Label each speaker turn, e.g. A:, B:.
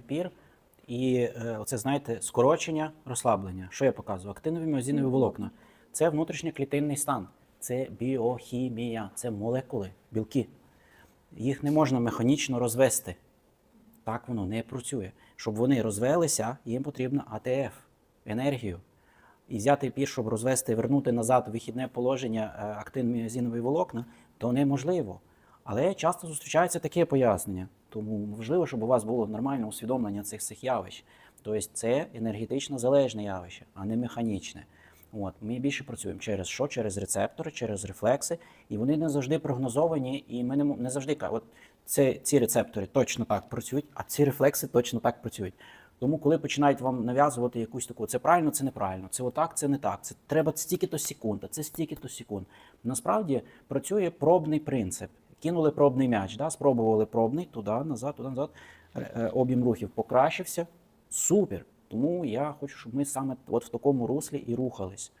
A: Пір і е, оце, знаєте, скорочення, розслаблення. Що я показую? Актинові міозинові волокна. Це внутрішньоклітинний стан, це біохімія, це молекули, білки. Їх не можна механічно розвести. Так воно не працює. Щоб вони розвелися, їм потрібно АТФ, енергію. І взяти пір, щоб розвести, вернути назад вихідне положення е, актин міозинові волокна, то неможливо. Але часто зустрічається таке пояснення. Тому важливо, щоб у вас було нормальне усвідомлення цих всіх явищ. Тобто це енергетично залежне явище, а не механічне. От, ми більше працюємо через що? Через рецептори, через рефлекси, і вони не завжди прогнозовані, і ми не, не завжди кажуть, це, ці рецептори точно так працюють, а ці рефлекси точно так працюють. Тому, коли починають вам нав'язувати якусь таку, це правильно, це неправильно, це отак, це не так, це треба стільки-то секунд, а це стільки-то секунд. Насправді працює пробний принцип. Кинули пробний м'яч, да? спробували пробний, туди, назад, туди, назад. Е, е, Об'єм рухів покращився. Супер. Тому я хочу, щоб ми саме от в такому руслі і рухались.